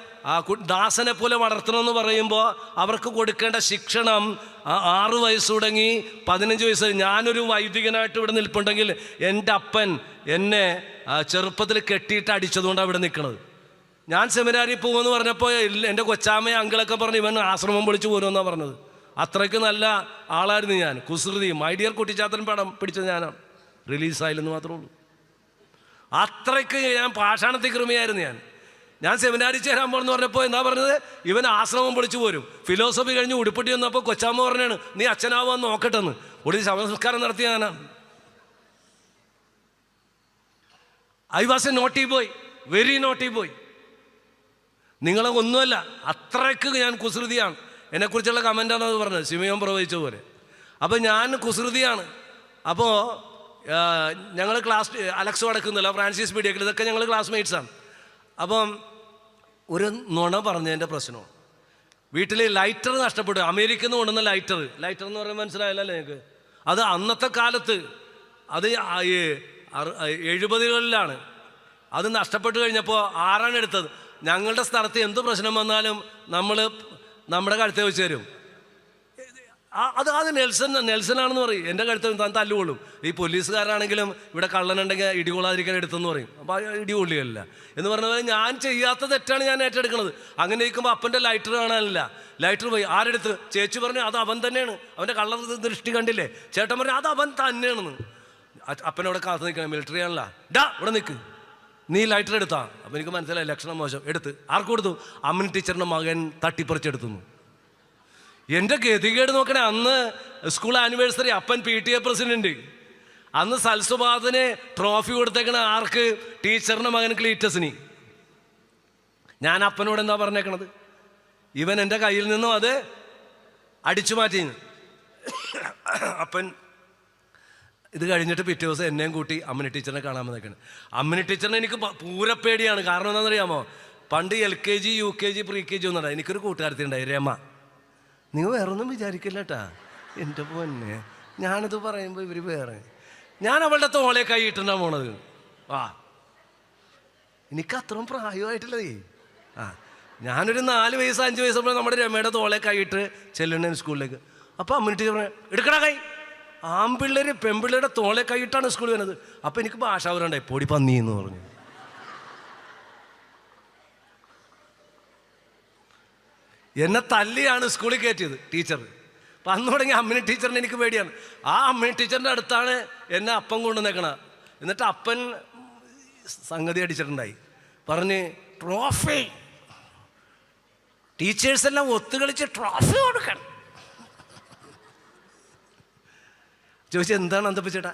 A: ദാസനെ പോലെ വളർത്തണമെന്ന് പറയുമ്പോൾ അവർക്ക് കൊടുക്കേണ്ട ശിക്ഷണം ആറ് വയസ്സ് തുടങ്ങി പതിനഞ്ച് വയസ്സ്. ഞാനൊരു വൈദികനായിട്ട് ഇവിടെ നിൽപ്പുണ്ടെങ്കിൽ എന്റെ അപ്പൻ എന്നെ ചെറുപ്പത്തിൽ കെട്ടിയിട്ട് അടിച്ചതുകൊണ്ടാണ് ഇവിടെ നിൽക്കുന്നത് ഞാൻ സെമിനാരിൽ പോകുമെന്ന് പറഞ്ഞപ്പോൾ എന്റെ കൊച്ചാമ്മയെ അങ്കിളൊക്കെ പറഞ്ഞു ഇവൻ ആശ്രമം വിളിച്ചു പോരുമെന്നാണ് പറഞ്ഞത്. അത്രയ്ക്ക് നല്ല ആളായിരുന്നു ഞാൻ. കുസൃതി മൈഡിയർ കുട്ടിച്ചാത്തൻ പടം പിടിച്ചത് ഞാനാണ് റിലീസായില്ലെന്ന് മാത്രമേ ഉള്ളൂ. അത്രയ്ക്ക് ഞാൻ പാഷാണത്തിൽ കൃമിയായിരുന്നു ഞാൻ. ഞാൻ സെമിനാരി ചേരാൻ പോകണമെന്ന് പറഞ്ഞപ്പോൾ എന്താ പറഞ്ഞത്? ഇവൻ ആശ്രമം പൊളിച്ചു പോരും. ഫിലോസഫി കഴിഞ്ഞ് ഉടുപ്പിട്ടി വന്നപ്പോൾ കൊച്ചാമ്മ പറഞ്ഞാണ് നീ അച്ഛനാവാൻ നോക്കട്ടെന്ന്. ഒടുവിൽ ശവസംസ്കാരം നടത്തിയ ഞാനാണ് I was a naughty boy very naughty boy നിങ്ങളെ ഒന്നുമല്ല അത്രയ്ക്ക് ഞാൻ കുസൃതിയാണ്. എന്നെക്കുറിച്ചുള്ള കമന്റാണ് അത് പറഞ്ഞത്? സിമിയോൻ പ്രവചിച്ച പോലെ. അപ്പോൾ ഞാൻ കുസൃതിയാണ്. അപ്പോൾ ഞങ്ങൾ ക്ലാസ് അലക്സ് അടക്കുന്നില്ല ഫ്രാൻസിസ് മീഡിയക്കിൽ ഇതൊക്കെ ഞങ്ങൾ ക്ലാസ്മേറ്റ്സാണ് അപ്പം ഒരു നുണ പറഞ്ഞതിന്റെ പ്രശ്നമാണ്. വീട്ടിൽ ലൈറ്റർ നഷ്ടപ്പെട്ടു അമേരിക്കയിൽ നിന്ന് കൊണ്ടുവന്ന ലൈറ്റർ ലൈറ്റർ എന്ന് പറയുമ്പോൾ മനസ്സിലായല്ലോ നിങ്ങൾക്ക്. അത് അന്നത്തെ കാലത്ത് അത് എഴുപതുകളിലാണ്. അത് നഷ്ടപ്പെട്ടു കഴിഞ്ഞപ്പോൾ ആറാണ് എടുത്തത്. ഞങ്ങളുടെ സ്ഥലത്ത് എന്ത് പ്രശ്നം വന്നാലും നമ്മൾ നമ്മുടെ കഴുത്തെ വെച്ച് തരും. അത് അത് നെൽസൺ നെൽസനാണെന്ന് പറയും. എന്റെ കഴുത്ത് താൻ തല്ലുകൊള്ളും. ഈ പോലീസുകാരാണെങ്കിലും ഇവിടെ കള്ളനുണ്ടെങ്കിൽ ഇടികൊള്ളാതിരിക്കാൻ എടുത്തെന്ന് പറയും. അപ്പോൾ ഇടികൊള്ളിയല്ല എന്ന് പറഞ്ഞ പോലെ ഞാൻ ചെയ്യാത്ത തെറ്റാണ് ഞാൻ ഏറ്റെടുക്കുന്നത്. അങ്ങനെ ഇരിക്കുമ്പോൾ അപ്പന്റെ ലൈറ്റർ കാണാനില്ല. ലൈറ്റർ പോയി. ആരെടുത്ത്? ചേച്ചി പറഞ്ഞു അത് അവൻ തന്നെയാണ്. അവന്റെ കള്ളർ ദൃഷ്ടി കണ്ടില്ലേ? ചേട്ടൻ പറഞ്ഞു അത് അവൻ തന്നെയാണെന്ന്. അപ്പനോട് കാത്തു നിൽക്കണം മിലിറ്ററി ആണല്ല. ഡാ ഇവിടെ നിൽക്ക്. നീ ലൈറ്റർ എടുത്താ. അപ്പം എനിക്ക് മനസ്സിലായി ലക്ഷണം മോശം. എടുത്ത്. ആർക്ക് കൊടുത്തു? അമ്മൻ ടീച്ചറിന്റെ മകൻ തട്ടിപ്പറിച്ചെടുത്തുന്നു. എന്റെ ഗതികേട് നോക്കണേ അന്ന് സ്കൂൾ ആനിവേഴ്സറി അപ്പൻ പി ടി എ പ്രസിഡന്റ് അന്ന് സൽസുബാദിന് ട്രോഫി കൊടുത്തേക്കണ ആർക്ക്? ടീച്ചറിന്റെ മകൻ ക്ലീറ്റസിന്. ഞാൻ അപ്പനോട് എന്താ പറഞ്ഞേക്കണത്? ഇവൻ എന്റെ കയ്യിൽ നിന്നും അത് അടിച്ചു മാറ്റി അപ്പൻ ഇത് കഴിഞ്ഞിട്ട് പിറ്റേ ദിവസം എന്നെയും കൂട്ടി അമ്മിനി ടീച്ചറിനെ കാണാൻ വന്നേക്കാണ്. അമ്മിനി ടീച്ചറിനെ എനിക്ക് പൂര പൂരപ്പേടിയാണ് കാരണം എന്താണെന്നറിയാമോ? പണ്ട് L K G U K G pre K G ഒന്നുണ്ടായി. എനിക്കൊരു കൂട്ടുകാരത്തി ഉണ്ടായി രമ. നിങ്ങൾ വേറെ ഒന്നും വിചാരിക്കില്ല കേട്ടാ എന്റെ പൊന്നെ ഞാനത് പറയുമ്പോൾ ഇവർ വേറെ. ഞാൻ അവളുടെ തോളെ കൈയിട്ടുണ്ടാ പോണത്. ആ എനിക്ക് അത്രയും പ്രായമായിട്ടില്ലതേ ആ ഞാനൊരു നാല് വയസ്സ് അഞ്ച് വയസ്സുമ്പോൾ നമ്മുടെ രമയുടെ തോളെ കൈയിട്ട് ചെല്ലണ സ്കൂളിലേക്ക്. അപ്പോൾ അമ്മ ടീച്ചർ പറഞ്ഞു എടുക്കടാ കൈ. ആൺപിള്ളേർ പെൺപിള്ളേരുടെ തോളെ കൈയിട്ടാണ് സ്കൂളിൽ വരുന്നത്. അപ്പോൾ എനിക്ക് ഭാഷാവരുണ്ടായി പൊടി പന്നി എന്ന് പറഞ്ഞു. എന്നെ തല്ലിയാണ് സ്കൂളിൽ കയറ്റിയത് ടീച്ചർ അപ്പം അന്ന് തുടങ്ങി അമ്മിനി ടീച്ചറിന് എനിക്ക് പേടിയാണ്. ആ അമ്മിനി ടീച്ചറിന്റെ അടുത്താണ് എന്നെ അപ്പം കൊണ്ടു നിൽക്കണ എന്നിട്ട് അപ്പൻ സംഗതി അടിച്ചിട്ടുണ്ടായി. പറഞ്ഞ് ട്രോഫി. ടീച്ചേഴ്സ് എല്ലാം ഒത്തുകളിച്ച് ട്രോഫി കൊടുക്കണം. ചോദിച്ചാൽ എന്താണ് അന്തപ്പിച്ചേട്ടാ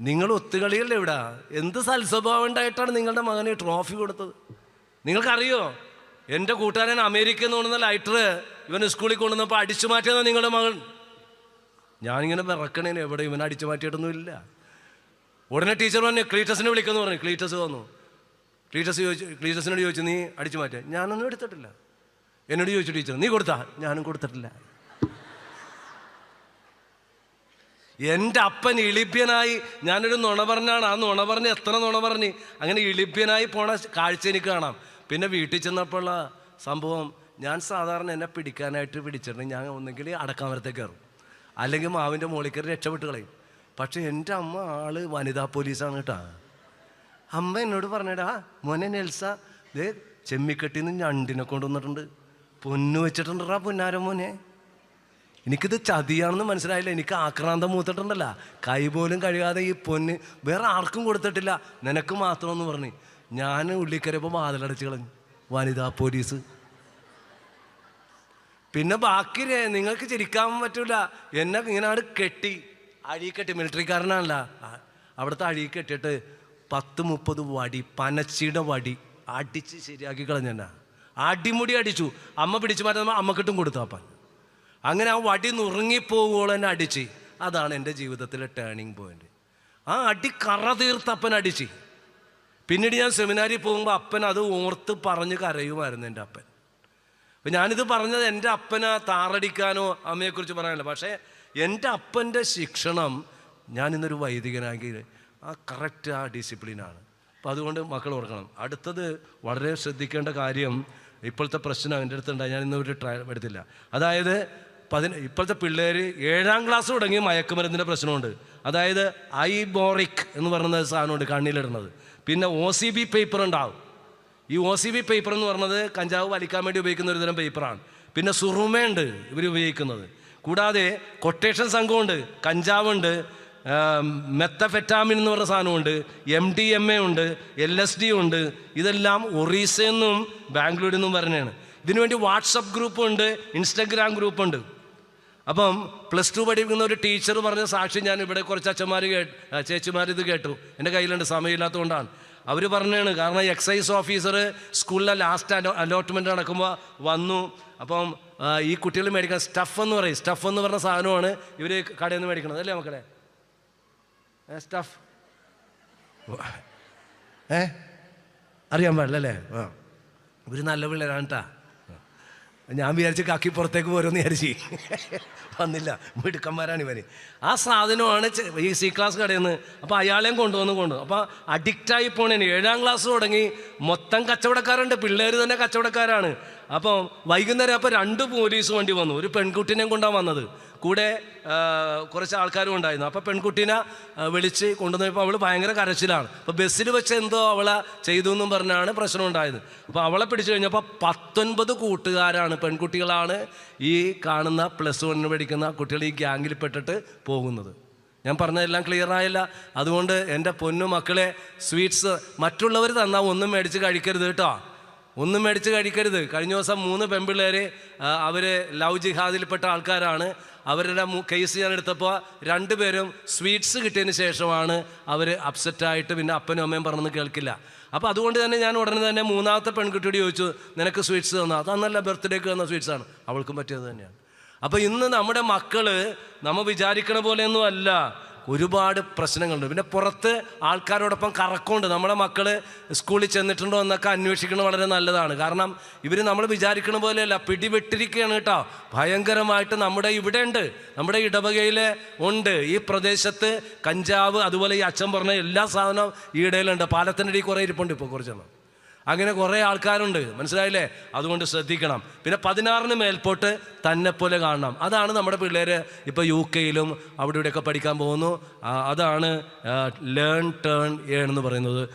A: നിങ്ങൾ ഒത്തുകളിയല്ലേ ഇവിടെ? എന്ത് സൽസ്വഭാവം ഉണ്ടായിട്ടാണ് നിങ്ങളുടെ മകന് ട്രോഫി കൊടുത്തത്? നിങ്ങൾക്കറിയോ? എന്റെ കൂട്ടുകാരൻ അമേരിക്കയിൽ നിന്ന് കൊണ്ടുവന്ന ലൈറ്റർ ഇവന് സ്കൂളിൽ കൊണ്ടുവന്നപ്പോൾ അടിച്ചു മാറ്റിയതാണ് നിങ്ങളുടെ മകൻ ഞാനിങ്ങനെ വിറക്കണേന് എവിടെ ഇവൻ അടിച്ചു മാറ്റിയിട്ടൊന്നുമില്ല ഉടനെ ടീച്ചർ പറഞ്ഞു ക്ലീറ്റസിനെ വിളിക്കുന്നു പറഞ്ഞു. ക്ലീറ്റസ് വന്നു. ക്ലീറ്റസ് ചോദിച്ചു ക്ലീറ്റസിനോട് ചോദിച്ചു നീ അടിച്ചു മാറ്റിയ? ഞാനൊന്നും എടുത്തിട്ടില്ല. എന്നോട് ചോദിച്ചു ടീച്ചർ നീ കൊടുത്താ? ഞാനും കൊടുത്തിട്ടില്ല. എന്റെ അപ്പൻ ഇളിപ്യനായി ഞാനൊരു നുണ പറഞ്ഞാണ്. ആ നുണ പറഞ്ഞ് എത്ര നുണ പറഞ്ഞ്? അങ്ങനെ ഇളിപ്യനായി പോണ കാഴ്ച എനിക്ക് കാണാം. പിന്നെ വീട്ടിൽ ചെന്നപ്പോഴുള്ള സംഭവം ഞാൻ സാധാരണ എന്നെ പിടിക്കാനായിട്ട് പിടിച്ചിട്ടുണ്ടെങ്കിൽ ഞാൻ ഒന്നെങ്കിൽ അടക്കാമരത്തേക്ക് കയറും. അല്ലെങ്കിൽ മാവിന്റെ മുകളിൽ കയറി രക്ഷപ്പെട്ട് കളയും. പക്ഷേ എന്റെ അമ്മ ആൾ വനിതാ പോലീസാണ് കേട്ടോ. അമ്മ എന്നോട് പറഞ്ഞടാ മോനെ നെൽസ ദേ ചെമ്മിക്കെട്ടിൽ നിന്ന് ഞണ്ടിനെ കൊണ്ടുവന്നിട്ടുണ്ട്. പൊന്നു വെച്ചിട്ടുണ്ടാ പൊന്നാര മോനെ. എനിക്കിത് ചതിയാണെന്ന് മനസ്സിലായില്ല. എനിക്ക് ആക്രാന്തം മൂത്തിട്ടുണ്ടല്ല. കൈ പോലും കഴുകാതെ ഈ പൊന്ന് വേറെ ആർക്കും കൊടുത്തിട്ടില്ല. നിനക്ക് മാത്രമെന്ന് പറഞ്ഞു. ഞാൻ ഉള്ളിക്കരയപ്പോൾ വാതിലടച്ച് കളഞ്ഞു. വനിതാ പോലീസ്. പിന്നെ ബാക്കി നിങ്ങൾക്ക് ചിരിക്കാൻ പറ്റൂല. എന്നെ ഇങ്ങനെ അവിടെ കെട്ടി. അഴി കെട്ടി മിലിറ്ററിക്കാരനാണല്ല. അവിടുത്തെ അഴി കെട്ടിയിട്ട് പത്ത് മുപ്പത് വടി പനച്ചിയുടെ വടി അടിച്ച് ശരിയാക്കി കളഞ്ഞെന്നാ അടിമുടി അടിച്ചു. അമ്മ പിടിച്ചു മാറ്റുമ്പോൾ അമ്മക്കിട്ടും കൊടുത്തു അപ്പൻ. അങ്ങനെ ആ വടി നുറുങ്ങിപ്പോകുമ്പോൾ എന്നെ അടിച്ച്. അതാണ് എന്റെ ജീവിതത്തിലെ ടേണിങ് പോയിന്റ് ആ അടി കറ തീർത്തപ്പൻ അടിച്ച്. പിന്നീട് ഞാൻ സെമിനാരിൽ പോകുമ്പോൾ അപ്പൻ അത് ഓർത്ത് പറഞ്ഞ് കരയുമായിരുന്നു എന്റെ അപ്പൻ. അപ്പം ഞാനിത് പറഞ്ഞത് എന്റെ അപ്പന താറടിക്കാനോ അമ്മയെക്കുറിച്ച് പറയാനല്ല. പക്ഷേ എന്റെ അപ്പന്റെ ശിക്ഷണം ഞാൻ ഇന്നൊരു വൈദികനാക്കി ആ കറക്റ്റ് ആ ഡിസിപ്ലിനാണ്. അപ്പോൾ അതുകൊണ്ട് മക്കൾ ഓർക്കണം. അടുത്തത് വളരെ ശ്രദ്ധിക്കേണ്ട കാര്യം ഇപ്പോഴത്തെ പ്രശ്നം എന്റെ അടുത്തുണ്ടായി. ഞാൻ ഇന്നൊരു ട്രൈ എടുത്തില്ല. അതായത് പതിന ഇപ്പോഴത്തെ പിള്ളേർ ഏഴാം ക്ലാസ് തുടങ്ങി മയക്കുമരുന്നിന്റെ പ്രശ്നമുണ്ട്. അതായത് ഐബോറിക് ബോറിക് എന്ന് പറയുന്ന സാധനമുണ്ട് കണ്ണിലിടുന്നത്. പിന്നെ ഒ സി ബി പേപ്പർ ഉണ്ടാവും. ഈ ഒ സി ബി പേപ്പർ എന്ന് പറഞ്ഞത് കഞ്ചാവ് വലിക്കാൻ വേണ്ടി ഉപയോഗിക്കുന്ന ഒരു തരം പേപ്പറാണ് പിന്നെ സുറുമയുണ്ട് ഇവർ ഉപയോഗിക്കുന്നത്. കൂടാതെ കൊട്ടേഷൻ സംഘമുണ്ട് കഞ്ചാവുണ്ട്. മെത്തഫെറ്റാമിൻ എന്ന് പറഞ്ഞ സാധനമുണ്ട് എം ഡി എം എ ഉണ്ട്. എൽ എസ് ഡി ഉണ്ട്. ഇതെല്ലാം ഒറീസയിൽ നിന്നും ബാംഗ്ലൂരിൽ നിന്നും പറഞ്ഞാണ് ഇതിനുവേണ്ടി വാട്സപ്പ് ഗ്രൂപ്പുണ്ട്. ഇൻസ്റ്റഗ്രാം ഗ്രൂപ്പുണ്ട്. അപ്പം പ്ലസ് ടു പഠിപ്പിക്കുന്ന ഒരു ടീച്ചർ പറഞ്ഞ സാക്ഷി ഞാൻ ഇവിടെ കുറച്ച് അച്ഛന്മാർ കേട്ട് ചേച്ചിമാർ ഇത് കേട്ടു. എന്റെ കയ്യിലുണ്ട് സമയമില്ലാത്തതുകൊണ്ടാണ്. അവർ പറഞ്ഞാണ് കാരണം എക്സൈസ് ഓഫീസർ സ്കൂളിലെ ലാസ്റ്റ് അലോ അലോട്ട്മെന്റ് നടക്കുമ്പോൾ വന്നു. അപ്പം ഈ കുട്ടികൾ മേടിക്കണം സ്റ്റഫ് എന്ന് പറയും. സ്റ്റഫ് എന്ന് പറഞ്ഞ സാധനമാണ് ഇവർ കടയിൽ നിന്ന് മേടിക്കണത് അല്ലേ മക്കളെ? സ്റ്റഫ് ഏ? അറിയാൻ പാടില്ല അല്ലേ ഇവർ നല്ല പിള്ളേരാണ് കേട്ടാ ഞാൻ വിചാരിച്ച് കാക്കി പുറത്തേക്ക് പോരുമെന്ന് വിചാരിച്ച്. വന്നില്ല മിടുക്കന്മാരാണ് ഇവർ ആ സാധനമാണ് ഈ സി ക്ലാസ് കടയിൽ അപ്പോൾ അയാളെയും കൊണ്ടുവന്ന് കൊണ്ടു അപ്പോൾ അഡിക്റ്റായി പോണേന് ഏഴാം ക്ലാസ് തുടങ്ങി. മൊത്തം കച്ചവടക്കാരുണ്ട്. പിള്ളേർ തന്നെ കച്ചവടക്കാരാണ്. അപ്പോൾ വൈകുന്നേരം അപ്പോൾ രണ്ട് പോലീസ് വണ്ടി വന്നു. ഒരു പെൺകുട്ടിനെയും കൊണ്ടാണ് വന്നത്. കൂടെ കുറച്ച് ആൾക്കാരും ഉണ്ടായിരുന്നു. അപ്പോൾ പെൺകുട്ടീനെ വിളിച്ച് കൊണ്ടുവന്നപ്പോൾ അവൾ ഭയങ്കര കരച്ചിലാണ്. അപ്പോൾ ബസ്സിൽ വെച്ച് എന്തോ അവളെ ചെയ്തു എന്നും പറഞ്ഞാണ് പ്രശ്നം ഉണ്ടായത്. അപ്പോൾ അവളെ പിടിച്ചു കഴിഞ്ഞപ്പോൾ പത്തൊൻപത് കൂട്ടുകാരാണ് പെൺകുട്ടികളാണ് ഈ കാണുന്ന പ്ലസ് വണ്ണിന് പഠിക്കുന്ന കുട്ടികൾ ഈ ഗ്യാങ്ങിൽ പെട്ടിട്ട് പോകുന്നത്. ഞാൻ പറഞ്ഞതെല്ലാം ക്ലിയർ ആയില്ല. അതുകൊണ്ട് എന്റെ പൊന്നു മക്കളെ സ്വീറ്റ്സ് മറ്റുള്ളവർ തന്നാൽ ഒന്നും മേടിച്ച് കഴിക്കരുത് കേട്ടോ. ഒന്നും മേടിച്ച് കഴിക്കരുത്. കഴിഞ്ഞ ദിവസം മൂന്ന് പെൺപിള്ളേർ അവർ ലവ് ജിഹാദിൽപ്പെട്ട ആൾക്കാരാണ്. അവരുടെ കേസ് ഞാൻ എടുത്തപ്പോൾ രണ്ടുപേരും സ്വീറ്റ്സ് കിട്ടിയതിന് ശേഷമാണ് അവർ അപ്സെറ്റായിട്ട് പിന്നെ അപ്പനും അമ്മയും പറഞ്ഞെന്ന് കേൾക്കില്ല. അപ്പോൾ അതുകൊണ്ട് തന്നെ ഞാൻ ഉടനെ തന്നെ മൂന്നാമത്തെ പെൺകുട്ടിയോട് ചോദിച്ചു നിനക്ക് സ്വീറ്റ്സ് തന്നാ? അതന്നല്ല ബർത്ത്ഡേക്ക് തന്ന സ്വീറ്റ്സാണ് അവൾക്കും പറ്റിയത് തന്നെയാണ്. അപ്പോൾ ഇന്ന് നമ്മുടെ മക്കൾ നമ്മൾ വിചാരിക്കണ പോലെയൊന്നും അല്ല. ഒരുപാട് പ്രശ്നങ്ങളുണ്ട്. പിന്നെ പുറത്ത് ആൾക്കാരോടൊപ്പം കറക്കമുണ്ട്. നമ്മുടെ മക്കൾ സ്കൂളിൽ ചെന്നിട്ടുണ്ടോ എന്നൊക്കെ അന്വേഷിക്കുന്നത് വളരെ നല്ലതാണ്. കാരണം ഇവർ നമ്മൾ വിചാരിക്കണ പോലെയല്ല പിടിവിട്ടിരിക്കുകയാണ് കേട്ടോ. ഭയങ്കരമായിട്ട് നമ്മുടെ ഇവിടെ ഉണ്ട്. നമ്മുടെ ഇടവകയിൽ ഉണ്ട്. ഈ പ്രദേശത്ത് കഞ്ചാവ് അതുപോലെ ഈ അച്ഛൻ പറഞ്ഞ എല്ലാ സാധനവും ഈ ഇടയിലുണ്ട് പാലത്തിന്റെ ഇടയിൽ കുറേ ഇരിപ്പുണ്ട് ഇപ്പോൾ കുറച്ചെണ്ണം. അങ്ങനെ കുറേ ആൾക്കാരുണ്ട്. മനസ്സിലായില്ലേ? അതുകൊണ്ട് ശ്രദ്ധിക്കണം. പിന്നെ പതിനാറിന് മേൽപോട്ട് തന്നെ പോലെ കാണണം. അതാണ് നമ്മുടെ പിള്ളേർ ഇപ്പോൾ യു കെയിലും അവിടെ ഇവിടെയൊക്കെ പഠിക്കാൻ പോകുന്നു. അതാണ് ലേൺ ടേൺ ഏൺ എന്ന് പറയുന്നത്.